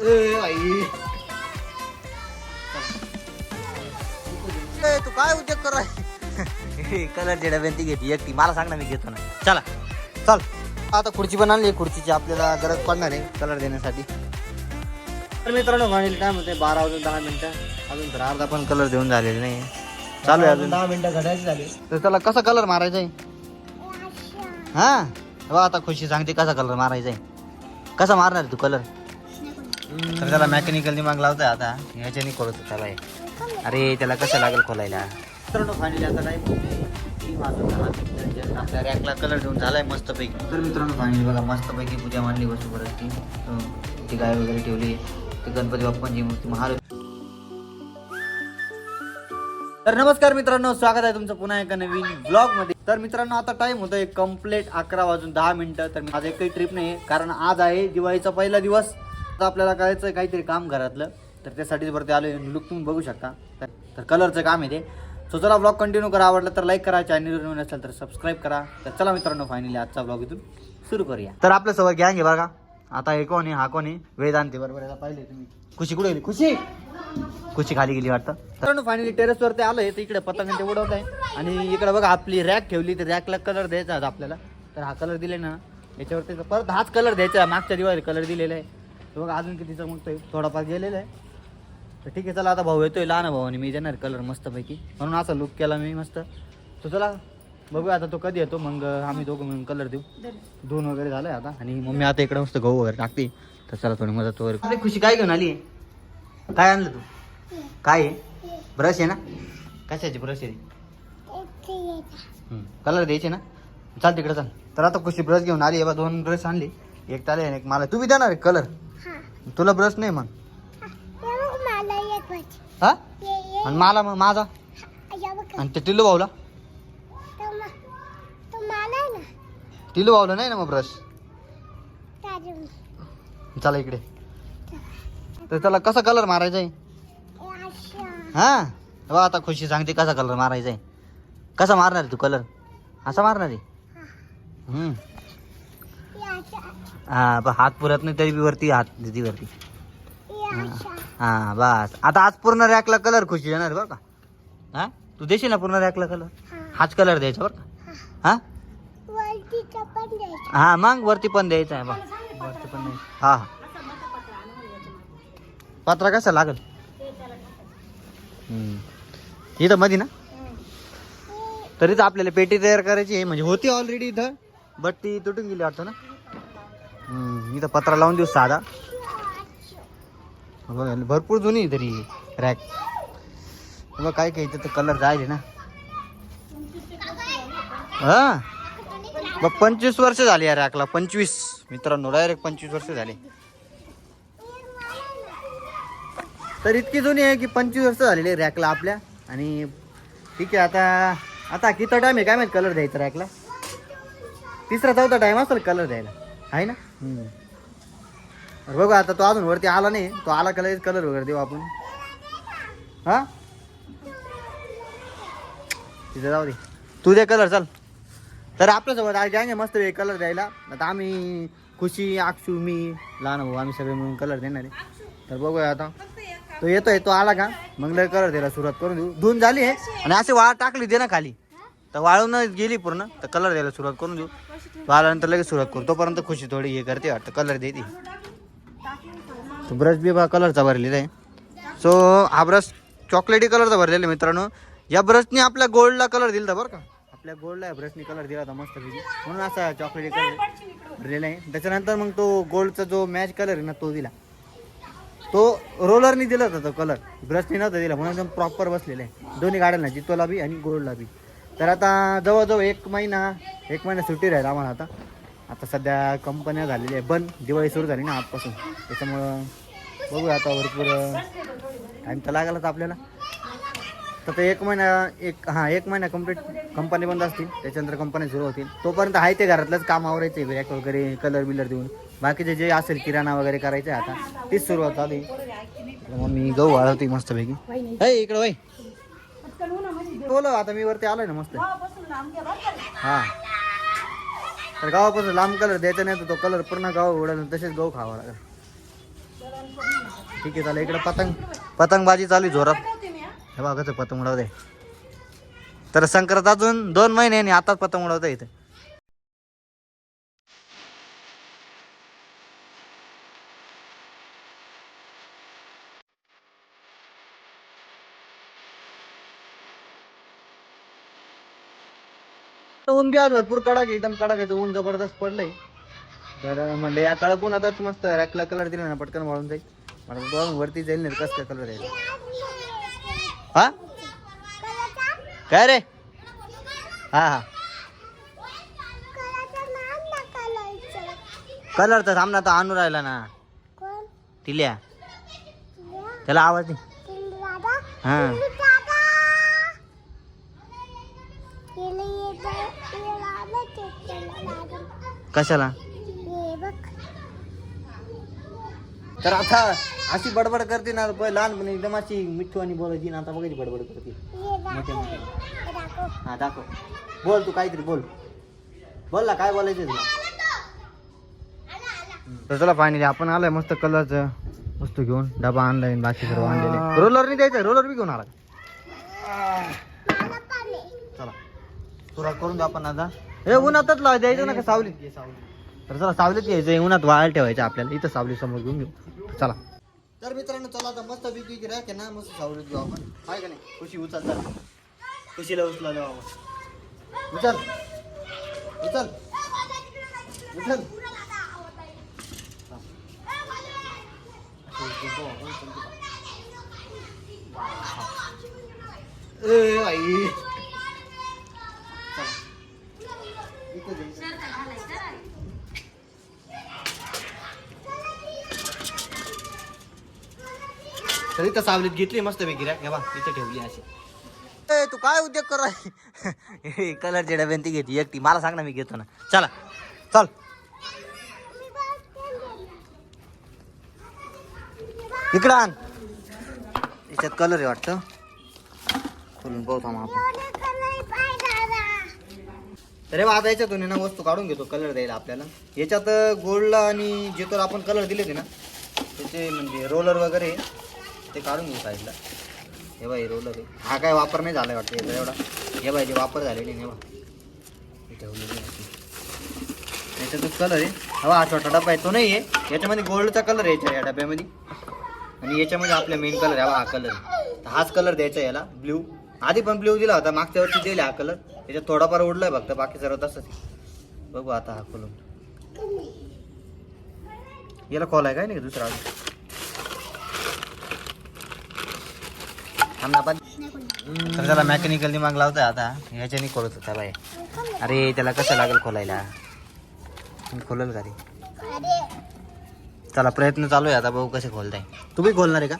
ए, आई. ए, तू काय उद्योग कर कलरची डब्यान ती घेते एकटी मला सांग ना मी घेतो ना. चला. चल. आता खुर्ची पण आणली. खुर्चीची आपल्याला गरज पडणार आहे कलर देण्यासाठी. तर मित्रांनो फायनली टाइम होते बारा वाजून दहा मिनिटं. अजून तर अर्धा पण कलर देऊन झालेले नाही. चालू आहे अजून. दहा मिनिटं घड्याची झाली. तर त्याला कसा कलर मारायचा आहे हा? बघ आता खुशी सांगते कसा कलर मारायचा आहे कसा मारणार तू कलर? तर त्याला मेकॅनिकल दिमाग लावतोय आता. ह्याच्याने करतो त्याला हे. अरे त्याला कसं लागेल खोलायला? मित्रांनो फायनली आता काय आपल्या रॅकला कलर देऊन झालाय मस्तपैकी. तर मित्रांनो फायनली बघा मस्तपैकी पूजा मांडली वस्तू परत ती. ती गाय वगैरे ठेवली. ती गणपती बाप्पांची मूर्ती महाल तर नमस्कार मित्रांनो स्वागत आहे तुमचं पुन्हा एका नवीन ब्लॉगमध्ये तर मित्रांनो आता टाइम होतोय कंप्लीट अकरा वाजून दहा मिनिटं. तर माझं एकही ट्रिप नाही कारण आज आहे दिवाळीचा पहिला दिवस. तर आपल्याला करायचं काहीतरी काम घरातलं तर त्यासाठीच वरती आलोय लुक तुम्ही बघू शकता. तर कलरचं काम आहे ते. सो चला ब्लॉग कंटिन्यू करा. आवडलं तर लाईक करा. चॅनल नवीन असेल तर सबस्क्राईब करा. तर चला मित्रांनो फायनली आजचा ब्लॉग इथून सुरू करूया. तर आपल्यासोबत गँग आहे बघा आता हे कोण आहे? हा कोण आहे? वेदांती बरोबर याला पाहिले तुम्ही. खुशी कुठे गेली? खुशी! खुशी खाली गेली वाटतं. तर फायनली टेरेस वरती आलोय. तर इकडे पतंग ते उडवत आहे. आणि इकडे बघा आपली रॅक ठेवली. तर रॅकला कलर द्यायचा आपल्याला. तर हा कलर दिले ना. याच्यावरती परत हाच कलर द्यायचा. मागच्या दिवाळी कलर दिलेला आहे. तर बघा अजून किती चमकतोय थोडाफार गेलेला आहे. तर ठीक आहे चला आता भाऊ येतोय लहान भाऊ मी देणार कलर मस्तपैकी. म्हणून असा लुक केला मी मस्त. तो चला बघूया आता तो कधी येतो. मग आम्ही दोघं मिळून कलर देऊ. धुवून वगैरे झालंय आता. आणि मम्मी आता इकडे मस्त गहू वगैरे टाकते. तर चला थोडी मदत वगैरे अरे खुशी काय घेऊन आली? काय आणलं तू? काय आहे? ब्रश आहे ना? कशाची ब्रश आहे कलर द्यायचे ना? चाल तिकडे चाल. तर आता खुशी ब्रश घेऊन आली. बा दोन ब्रश आणली. एक त्याला एक मला. तू बी देणार कलर तुला ब्रश नाही मग हा? आणि मला मग माझा? आणि ते टिल्लू भाऊला? टिल्लू भाऊला नाही ना मग ब्रश? चला इकडे. तर त्याला कसा कलर मारायचा आहे हा आता खुशी सांगते कसा कलर मारायचा आहे कसा मारणार आहे तू कलर असा मारणार आहे? हम्म. हा बा हात पुरत नाही तरी बी वरती हात देते वरती. हा बस. आता आज पूर्ण रॅकला कलर खुशी येणार बरं का? हा? तू देशील ना पूर्ण रॅकला कलर हाच कलर द्यायचा बरं का? हा? हा मग वरती पण द्यायचा आहे बा वरती पण द्यायचं हा हा. पत्रा कसा लागल. इथं मध्ये ना? तरीच आपल्याला पेटी तयार करायची आहे. म्हणजे होती ऑलरेडी इथं बट ती तुटून गेली वाटतं ना? इथं पत्रा लावून देऊ साधा. बघा, भरपूर जुनी आहे तरी रॅक बघा काय काय तर कलर जायचे ना. हा? मग पंचवीस वर्ष झाली या रॅकला पंचवीस. मित्रांनो डायरेक्ट पंचवीस वर्ष झाले. तर इतकी जुनी आहे की पंचवीस वर्ष झालेली रॅकला आपल्या. आणि ठीक आहे आता आता किती टाईम आहे? काय माहिती कलर द्यायचा रॅकला तिसरा चौथा टाईम असेल कलर द्यायला. आहे ना. तर बघू आता तो अजून वरती आला नाही. तो आला कलर कलर वगैरे देऊ आपण. हा? तिथे जाऊ दे. तू दे कलर चल. तर आपल्यासोबत आज आहे मस्त कलर द्यायला. आता आम्ही खुशी अक्षू मी लहान भाऊ आम्ही सगळे मिळून कलर देणार आहे. तर बघूया आता. तो येतोय तो आला का? मग कलर द्यायला सुरुवात करून देऊ. धुवून झाली आहे. आणि असे वाळ टाकली दे ना खाली. तर वाळून गेली पूर्ण. तर कलर द्यायला सुरुवात करून देऊ. वाळल्यानंतर लगेच सुरुवात करू. तोपर्यंत खुशी थोडी हे करते वाटतं. कलर देते. ब्रश बी बा कलरचा भरलेला आहे. सो हा ब्रश चॉकलेटी कलरचा भरलेला आहे मित्रांनो. या ब्रशने आपल्या गोल्डला कलर दिला होता बरं का? आपल्या गोल्डला ब्रशने कलर दिला होता मस्त म्हणून असा चॉकलेटी कलर भरलेला आहे. त्याच्यानंतर मग तो गोल्डचा जो मॅच कलर आहे ना तो दिला. तो रोलरनी दिला होता तो कलर ब्रशने नव्हता दिला. म्हणून एकदम प्रॉपर बसलेला आहे. दोन्ही गाड्यांना जितोला बी आणि गोल्डला बी. तर आता जवळजवळ एक महिना एक महिना सुट्टी राहील आम्हाला आता. आता सध्या कंपन्या झालेल्या आहे बंद. दिवाळी सुरू झाली ना आजपासून. त्याच्यामुळं बघूया आता भरपूर टाईम तर लागलाच आपल्याला. तर ते एक महिना एक हां एक महिना कंप्लीट कंपनी बंद असतील. त्याच्यानंतर कंपनी सुरू होतील. तोपर्यंत आहे ते घरातलंच काम आवरायचं आहे रॅक वगैरे कलर बिलर देऊन. बाकीचे जे असेल किराणा वगैरे करायचं आहे आता तीच सुरुवात झाली. मग मी गहू वाळवते मस्तपैकी. इकडं बाई बोल आता मी वरती आलोय ना मस्त. हा. तर गावापासून लांब कलर द्यायचा नाही तर तो कलर पूर्ण गाव उडाला तसेच गहू खावा लागेल. ठीक आहे चालेल. इकडे पतंग पतंगबाजी चालू आहे जोरात. हे. बघा कसं पतंग उडवते. तर संक्रांत अजून दोन महिन्यांनी आताच पतंग उडवता इथे. ऊन बी आज भरपूर कडक आहे, एकदम कडक आहे ऊन जबरदस्त पडलंय. तर म्हणले या कडक ऊन आता मस्त रॅकला कलर दिला ना पटकन वाळून जाईल. मला वरती जाईल नाही कसं काय कलर आहे हा? काय रे? हा हा. कलर तर सामना तर आणू राहिला ना. टिल्या त्याला आवाज नाही हा. कशाला? तर आता अशी बडबड करते ना पहिले लहानपणी एकदम अशी मिठ्ठू आणि बोलायची ना आता बघायची बडबड करते. मोठे मोठे हा दाखव. बोल तू काहीतरी बोल. बोल ना काय बोलायचं तुला? तर चला फायनली आपण आलोय मस्त कलरचं वस्तू घेऊन. डबा आणलाय आणि बाकी सर्व आणलेले. रोलर नाही द्यायचं रोलर बी घेऊन आला. चला. सुरुवात करून देऊ आपण आता. हे उन्हातच लावा द्यायचं ना का सावलीत. तर चला सावलीत यायचं उन्हात वाळायला ठेवायचं आपल्याला. इथं सावली समोर घेऊन घेऊ. चला. तर मित्रांनो चला आता मस्त पैकी राहते ना मस्त सावलीत घेऊ आपण. काय का नाही? खुशी उचल चल. खुशीला उचला देऊ आपण. उचल. उचल. उचल. ए आई तर इथं सावलीत घेतली मस्त पैकी रे. बा इथं ठेवली अशी. ए तू काय उद्योग कर कलरची कलरच्या डब्यान ती घेते एकटी. मला सांग ना मी घेतो ना. चला. चल. इकडं आण. याच्यात कलर आहे वाटतं. खोलून पाहू थांबा आपण. अरे आता याच्यातून ना वस्तू काढून घेतो कलर द्यायला आपल्याला. याच्यात गोल्डला आणि जे तर आपण कलर दिले ते ना त्याचे म्हणजे रोलर वगैरे. ते काढून घेऊ साईडला. हे बाई रोवलं ते हा काय वापर नाही झाला वाटतं याचा एवढा. हे बाई जे वापर झालेले नाही बा याच्यात कलर आहे हवा हा छोटा डबा आहे तो नाही आहे. याच्यामध्ये गोल्डचा कलर आहे याच्या या डब्यामध्ये. आणि याच्यामध्ये आपला मेन कलर आहे हवा हा कलर आहे. तर हाच कलर द्यायचा याला ब्ल्यू. आधी पण ब्ल्यू दिला होता मागच्या वर्षी दिला हा कलर. त्याच्यात थोडाफार उडलाय फक्त बाकी सर्व तसंच बघू आता हा खोलून. याला कॉल आहे काय नाही का दुसरा अजून? थांब ना आपण तर त्याला मेकॅनिकल दिमाग लावतोय आता. याच्याने खोलत होता बाय अरे त्याला कसं लागेल खोलायला? खोलल का रे? चला प्रयत्न चालू आहे आता. भाऊ कसे खोलताय. तू बी खोलणार आहे का?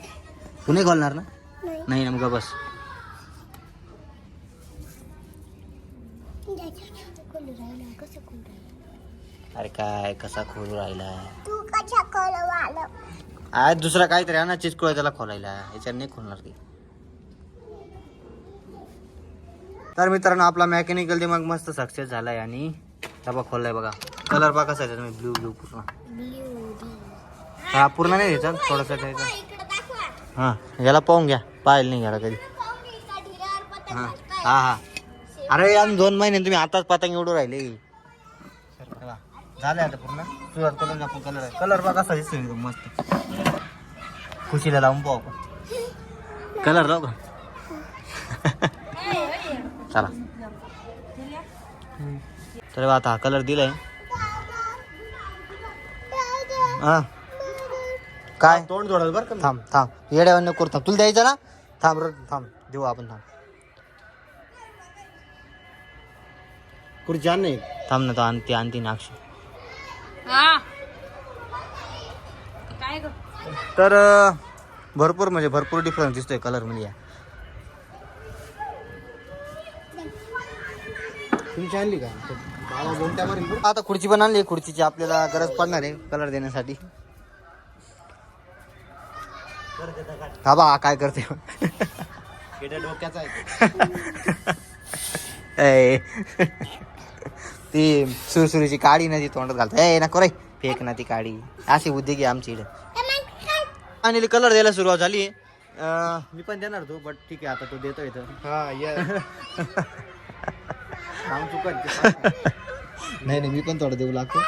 तू नाही खोलणार ना? नाही ना मग बस. अरे काय कसा खोलू राहिला? आज दुसरा काहीतरी आहे ना चिचकुळ त्याला खोलायला. याच्यावर नाही खोलणार ती. तर मित्रांनो आपला मेकॅनिकल दिमाग मस्त सक्सेस झालाय आणि डबा खोललाय बघा. कलर बघा कसा आहे तुम्ही ब्ल्यू ब्ल्यू पूर्ण. हा पूर्ण नाही द्यायचा थोडासा द्यायचा हां हा याला पाहून घ्या पाहिलं नाही घ्यायला कधी. हां हां हां. हा हा अरे यान दोन महिने तुम्ही आताच पतंग एवढू राहिले. चला, झाले आता पूर्ण. सुरुवात करून आपण कलर कलर बघा कसा दिसतोय एकदम मस्त. खुशीला लावून पाहू आपण. कलर लावू का? चला. तर आता हा कलर दिलाय. हा. काय? तोंड जोडाल बरं का थांब थांब. येड्यावर नको करू थांब. तुला द्यायचं ना? थांब र थांब. देऊ आपण थांब. कुठे जाण नाही थांब ना तो आणते आणते ना अक्षय. तर भरपूर म्हणजे भरपूर डिफरन्स दिसतोय कलरमध्ये या. तुमची आणली का? बाबा मारेल. आता खुर्ची पण आणली. खुर्चीची आपल्याला गरज पडणार आहे कलर देण्यासाठी. हा बा हा काय करते? डोक्याचा आहे. ती सुरसुरीची काडी ना ती तोंडात घालते. ए नको रे. फेक ना ती काडी. अशी उद्योग आमची इकडे आणि कलर द्यायला सुरुवात झाली. अं, मी पण देणार तो बट ठीक आहे आता तो देतो इथं. हा नाही नाही मी पण थोडं देऊ लागतो.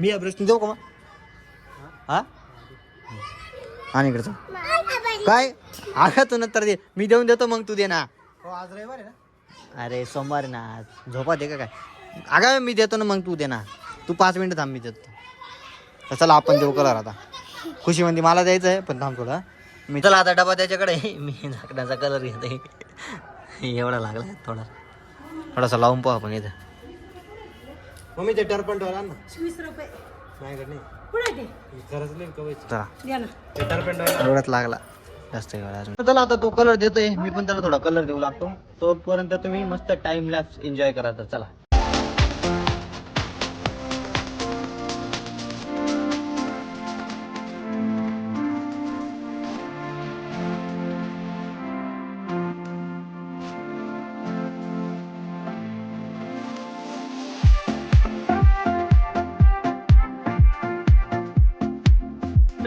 मी या प्रश्न देऊ का मग? हा? आणि इकडचं काय? आगा तू नंतर दे. मी देऊन देतो मग तू दे ना. हो आज रविवार आहे ना? अरे सोमवार ना आज. झोपा दे का काय? अगा मी देतो ना मग तू दे ना. तू पाच मिनिटं थांब मी देतो. चला आपण देऊ कलर आता. खुशी म्हणते मला द्यायचं आहे. पण थांब थोडा मी चला आता डबा त्याच्याकडे. मी झाकण्याचा कलर घेते. एवढा लागला थोडा. थोडासा लावून पाहू आपण इथं. मम्मी ते टर्पण ठेवला ना. वीस रुपये. नाही का नाही. पुढे दे. खरंच नाही कवायचं चला. द्या ना. ते टर्पण ठेवला एवढाच लागला. जास्त वेळ अजून. चला आता तो कलर देतोय. मी पण त्याला थोडा कलर देऊ लागतो. तोपर्यंत तुम्ही मस्त टाइम लॅप्स एन्जॉय करा तर. चला.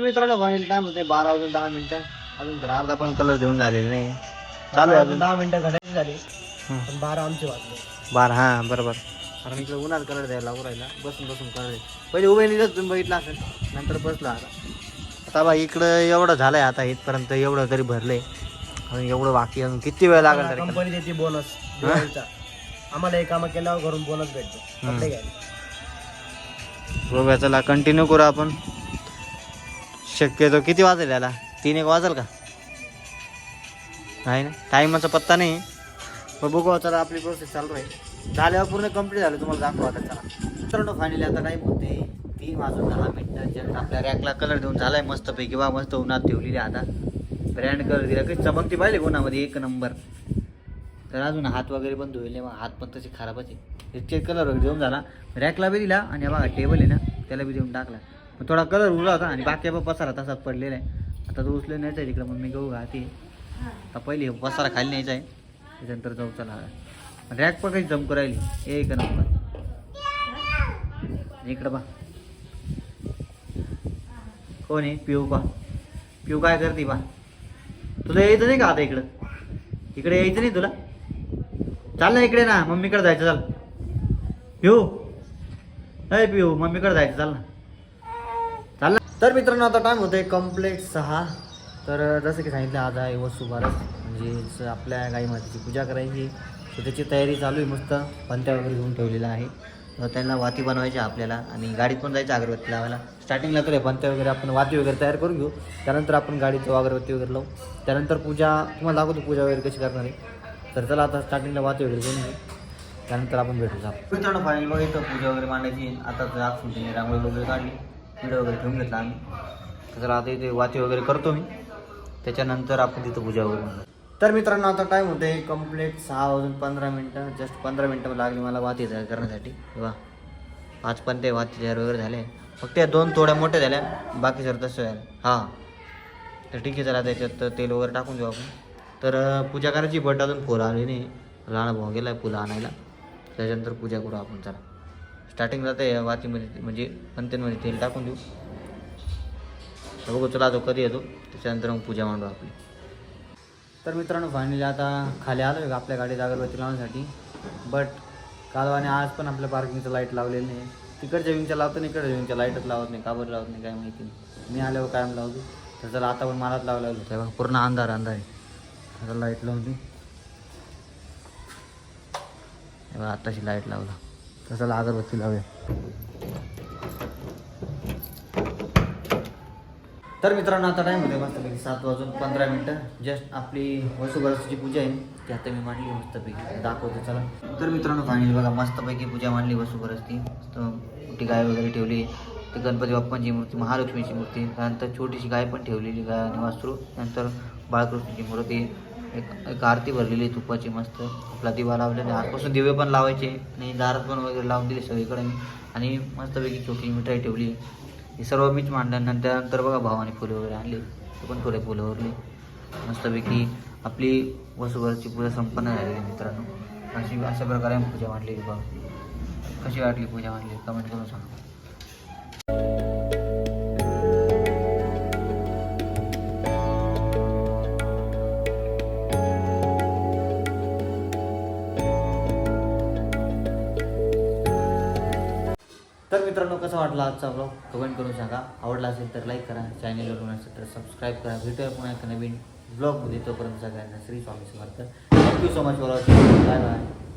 मित्रांनो फायनल टाइम होते बारा वाजून दहा मिनिटं. अजून तर अर्धा पण कलर देऊन झालेले नाही. चालू आहे अजून. दहा मिनिटं घडायची झाली. पण बारा आमचे वाजले. बारा हा बरोबर. कारण इकडे उन्हात कलर द्यायला उरायला बसून बसून कलर पहिले उभे निघत तुम्ही बघितलं असेल. नंतर बसला आता. आता बा इकडं एवढं झालंय आता इथपर्यंत एवढं तरी अजून एवढं बाकी अजून किती वेळ लागेल तरी कंपनी देते बोनस दिवाळीचा. आम्हाला हे कामं केल्यावर घरून बोनस भेटतो. कपडे घ्यायला. कंटिन्यू करू आपण. शक्यतो किती वाजेल याला? तीन एक वाजेल का? नाही ना? टायमाचा पत्ता नाही. मग बघू चला आपली प्रोसेस चालू आहे. झाल्यावर पूर्ण कंप्लीट झालं तुम्हाला दाखवा आता चला. मित्रांनो फायनली आता टाईम होते. तीन वाजून दहा मिनटं. जस्ट आपल्या रॅकला कलर देऊन झालाय आहे मस्तपैकी. वा मस्त उन्हात ठेवलेली आता. ब्रँड कलर दिला. काही चमकती पाहिजे उन्हामध्ये? एक नंबर तर अजून हात वगैरे पण धुवले. मग हात पण तसे खराबच आहे. इतके कलर वगैरे देऊन झाला. रॅकला बी दिला. आणि बघा टेबल आहे ना त्याला बी देऊन टाकला. थोडा कलर उरला होता आणि बाकी पण पसारा तसाच पडलेला आहे. आता तो उचलून न्यायचा आहे तिकडे मग मी गहू घाते आता पहिले पसारा खाली न्यायचा आहे. त्याच्यानंतर जाऊ चला. रॅक पण काही जमकू राहिली? एक नंबर. इकडं बा कोण आहे? पिऊ बा पिऊ काय करते बा? तुला यायचं नाही का आता इकडं? इकडे यायचं नाही तुला? चाल ना इकडे ना मम्मीकडे जायचं चाल. पिऊ. अय पिऊ मम्मीकडे जायचं चाल ना. तर मित्रांनो आता टाइम होतोय कंप्लीट सहा. तर जसं की सांगितलं आज आहे वसुबारस म्हणजे आपल्या गाई मातेची पूजा करायची. सो त्याची तयारी चालू आहे मस्त. पंत्या वगैरे घेऊन ठेवलेला आहे. त्यांना वाती बनवायची आपल्याला. आणि गाडीत पण जायचं अगरबत्ती लावायला. स्टार्टिंगला तर हे पंत्या वगैरे आपण वाती वगैरे तयार करून घेऊ. त्यानंतर आपण गाडीचं अगरबत्ती वगैरे लावू. त्यानंतर पूजा तुम्हाला दाखवतो पूजा वगैरे कशी करणार आहे. तर चला आता स्टार्टिंगला वाती वगैरे घेऊन घेऊ त्यानंतर आपण भेटू जाऊ. मित्रांनो फायनल बघा इथं पूजा वगैरे मांडायची. आता तर सुटली रांगोळी वगैरे काढली. व्हिडिओ वगैरे ठेवून घेतला आम्ही. तर चला आता इथे वाती वगैरे करतो मी. त्याच्यानंतर आपण तिथं पूजा वगैरे तर मित्रांनो आता टाईम होते कंप्लीट सहा वाजून पंधरा मिनटं. जस्ट पंधरा मिनटं लागली मला वाती तयार करण्यासाठी. वा पाच पण ते वाती तयार वगैरे झाले. फक्त या दोन थोड्या मोठ्या झाल्या. बाकी सर तसं झालं. हां. तर ठीक आहे चला त्याच्यात तेल वगैरे टाकून देऊ आपण. तर पूजा करायची बट अजून फुलं आली नाही. लहान भाऊ गेला आहे फुलं आणायला. त्याच्यानंतर पूजा करू आपण चला. स्टार्टिंगला ते वातीमध्ये म्हणजे पंत्यांमध्ये तेल टाकून देऊ. तर बघू चला तो कधी येतो. त्याच्यानंतर मग पूजा मांडू आपली. तर मित्रांनो फायनली आता खाली आलो आहे आपल्या गाडीत अगरबत्ती लावण्यासाठी. बट कालवाने आज पण आपल्या पार्किंगचं लाइट लावलेलं नाही. तिकडच्या विंगच्या लावतो नाही इकडच्या विंगच्या लाईटच लावत नाही. का बरं लावत नाही काय माहिती नाही. मी आल्यावर कायम लावतो. तर चला आता पण मलाच लावलं लागलो. तेव्हा पूर्ण अंधार अंधार आहे. आता लाइट लावून देऊ. तेव्हा आत्ताशी लाइट लावला. तर चला अगरबत्ती लावूया तर मित्रांनो आता टाईम होते मस्तपैकी सात वाजून पंधरा मिनटं. जस्ट आपली वसुबारसची पूजा आहे. ती आता मी मांडली मस्तपैकी. दाखवते चला. तर मित्रांनो फायनली बघा मस्तपैकी पूजा मांडली वसुबारसची मस्त मोठी गाय वगैरे ठेवली. ते गणपती बाप्पांची मूर्ती महालक्ष्मीची मूर्ती. त्यानंतर छोटीशी गाय पण ठेवलेली गाय आणि वासरू. नंतर बाळकृष्णाची मूर्ती. एक एक आरती भरलेली तुपाची मस्त. आपला दिवा लावलेला आहे. आजपासून दिवे पण लावायचे आणि दारात पण वगैरे लावून दिले सगळीकडे मी. आणि मस्तपैकी छोटी मिठाई ठेवली. हे सर्व मीच मांडल्यानंतर त्यानंतर बघा भावाने फुलं वगैरे आणली. ते पण थोडे फुलं उरली मस्तपैकी आपली वसुभरची पूजा संपन्न झालेली आहे मित्रांनो. अशी अशा प्रकारे पूजा मांडलेली बघ. कशी वाटली पूजा मांडली? कमेंट करून सांगा. मित्रांनो कसा वाटला आजचा ब्लॉग कमेंट करून सांगा. आवडला असेल तर लाईक करा. चॅनलवर असेल तर सबस्क्राईब करा. भेटूया पुन्हा एक नवीन ब्लॉगमध्ये तोपर्यंत सगळ्यांना Shri Swami Samarth. Thank you so much for watching bye bye